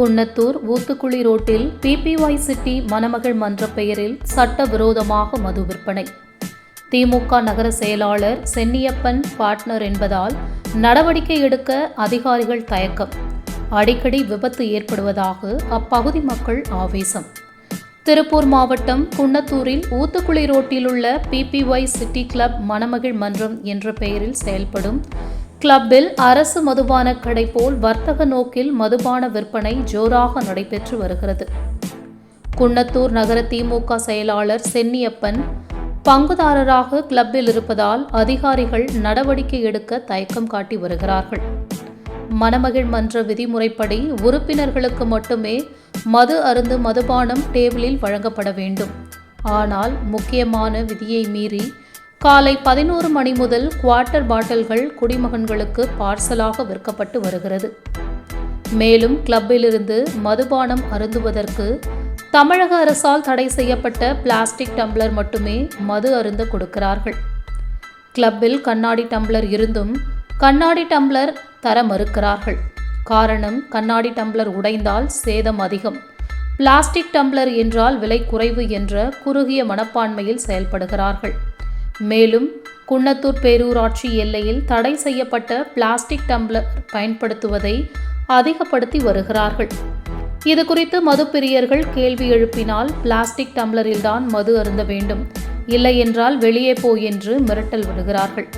குன்னத்தூர் ஊத்துக்குளி ரோட்டில் PPY city மணமகள் மன்ற பெயரில் சட்டவிரோதமாக மது விற்பனை. திமுக நகர செயலாளர் சென்னியப்பன் பார்ட்னர் என்பதால் நடவடிக்கை எடுக்க அதிகாரிகள் தயக்கம். அடிக்கடி விபத்து ஏற்படுவதாக அப்பகுதி மக்கள் ஆவேசம். திருப்பூர் மாவட்டம் குன்னத்தூரில் ஊத்துக்குளி ரோட்டில் உள்ள பிபிஒய் சிட்டி கிளப் மணமகிழ் மன்றம் என்ற பெயரில் செயல்படும் கிளப்பில் அரசு மதுபான கடை போல் வர்த்தக நோக்கில் மதுபான விற்பனை ஜோராக நடைபெற்று வருகிறது. குன்னத்தூர் நகர திமுக செயலாளர் சென்னியப்பன் பங்குதாரராக கிளப்பில் இருப்பதால் அதிகாரிகள் நடவடிக்கை எடுக்க தயக்கம் காட்டி வருகிறார்கள். மணமகிழ் மன்ற விதிமுறைப்படி உறுப்பினர்களுக்கு மட்டுமே மது அருந்து மதுபானம் டேபிளில் வழங்கப்பட வேண்டும். ஆனால் முக்கியமான விதியை மீறி காலை பதினோரு மணி முதல் குவார்ட்டர் பாட்டில்கள் குடிமகன்களுக்கு பார்சலாக விற்கப்பட்டு வருகிறது. மேலும் கிளப்பிலிருந்து மதுபானம் அருந்துவதற்கு தமிழக அரசால் தடை செய்யப்பட்ட பிளாஸ்டிக் டம்ளர் மட்டுமே மது அருந்த கொடுக்கிறார்கள். கிளப்பில் கண்ணாடி டம்ளர் இருந்தும் கண்ணாடி டம்ளர் தர மறுக்கிறார்கள். காரணம் கண்ணாடி டம்ளர் உடைந்தால் சேதம் அதிகம். பிளாஸ்டிக் டம்ளர் என்றால் விலை குறைவு என்ற குறுகிய மனப்பான்மையில் செயல்படுகிறார்கள். மேலும் குன்னத்தூர் பேரூராட்சி எல்லையில் தடை செய்யப்பட்ட பிளாஸ்டிக் டம்ளர் பயன்படுத்துவதை அதிகப்படுத்தி வருகிறார்கள். இது குறித்து மது பிரியர்கள் கேள்வி எழுப்பினால் பிளாஸ்டிக் டம்ளரில்தான் மது அருந்த வேண்டும். இல்லை என்றால் வெளியே போ என்று மிரட்டல் விடுகிறார்கள்.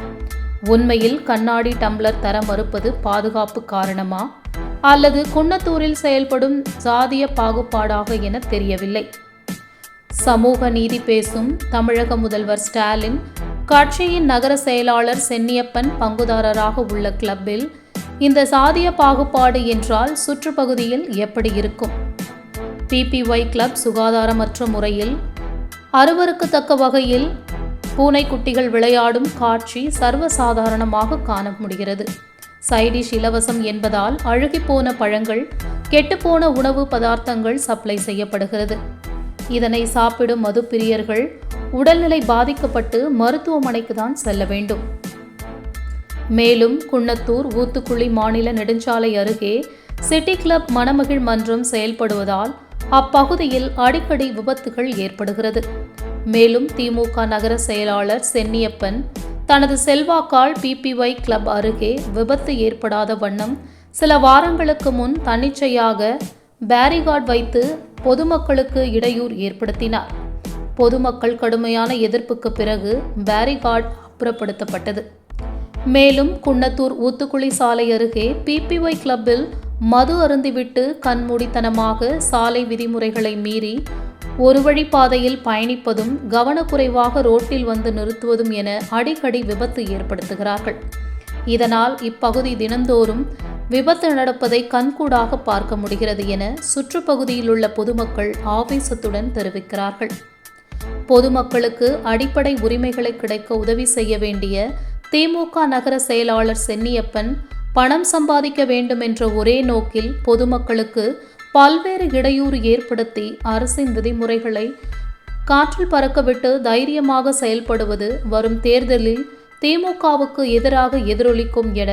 உண்மையில் கண்ணாடி டம்ளர் தர மறுப்பது பாதுகாப்பு காரணமா? அல்லது குன்னத்தூரில் செயல்படும் சாதிய பாகுபாடாக என தெரியவில்லை. சமூக நீதி பேசும் தமிழக முதல்வர் ஸ்டாலின் கட்சியின் நகர செயலாளர் சென்னியப்பன் பங்குதாரராக உள்ள கிளப்பில் இந்த சாதிய பாகுபாடு என்றால் சுற்றுப்பகுதியில் எப்படி இருக்கும்? பிபிஒய் கிளப் சுகாதாரமற்ற முறையில் அருவருக்கத்தக்க வகையில் பூனைக்குட்டிகள் விளையாடும் காட்சி சர்வசாதாரணமாக காண முடிகிறது. சைடிஷ் இலவசம் என்பதால் அழுகிப்போன பழங்கள் கெட்டுப்போன உணவு பதார்த்தங்கள் சப்ளை செய்யப்படுகிறது. இதனை சாப்பிடும் மது பிரியர்கள் உடல்நிலை பாதிக்கப்பட்டு மருத்துவமனைக்கு தான் செல்ல வேண்டும். மேலும் குன்னத்தூர் ஊத்துக்குழி மாநில நெடுஞ்சாலை அருகே சிட்டி கிளப் மணமகிழ் மன்றம் செயல்படுவதால் அப்பகுதியில் அடிக்கடி விபத்துகள் ஏற்படுகிறது. மேலும் திமுக நகர செயலாளர் சென்னியப்பன் தனது செல்வாக்கால் பிபிஒய் கிளப் அருகே விபத்து ஏற்படாத வண்ணம் சில வாரங்களுக்கு முன் தன்னிச்சையாக பேரிகார்ட் வைத்து பொதுமக்களுக்கு இடையூறு ஏற்படுத்தினார். பொதுமக்கள் கடுமையான எதிர்ப்புக்கு பிறகு பேரிகார்ட் அப்புறப்படுத்தப்பட்டது. மேலும் குன்னத்தூர் ஊத்துக்குளி சாலை அருகே பிபிஒய் கிளப்பில் மது அருந்திவிட்டு கண்மூடித்தனமாக சாலை விதிமுறைகளை மீறி ஒரு வழி பாதையில் பயணிப்பதும் கவனக்குறைவாக ரோட்டில் வந்து நிறுத்துவதும் என அடிக்கடி விபத்து ஏற்படுத்துகிறார்கள். இதனால் இப்பகுதி தினந்தோறும் விபத்து நடப்பதை கண்கூடாக பார்க்க முடிகிறது என சுற்றுப்பகுதியில் உள்ள பொதுமக்கள் ஆவேசத்துடன் தெரிவிக்கிறார்கள். பொதுமக்களுக்கு அடிப்படை உரிமைகளை கிடைக்க உதவி செய்ய வேண்டிய திமுக நகர செயலாளர் சென்னியப்பன் பணம் சம்பாதிக்க வேண்டும் என்ற ஒரே நோக்கில் பொதுமக்களுக்கு பல்வேறு இடையூறு ஏற்படுத்தி அரசின் விதிமுறைகளை காற்றில் பறக்கவிட்டு தைரியமாக செயல்படுவது வரும் தேர்தலில் திமுகவுக்கு எதிராக எதிரொலிக்கும் என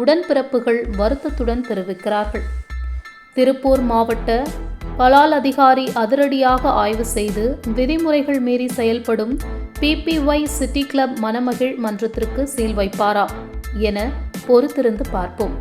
உடன்பிறப்புகள் வருத்தத்துடன் தெரிவிக்கிறார்கள். திருப்பூர் மாவட்ட பலால் அதிகாரி அதிரடியாக ஆய்வு செய்து விதிமுறைகள் மீறி செயல்படும் பிபிஒய் சிட்டி கிளப் மணமகிழ் மன்றத்திற்கு சீல் வைப்பாரா என பொறுத்திருந்து பார்ப்போம்.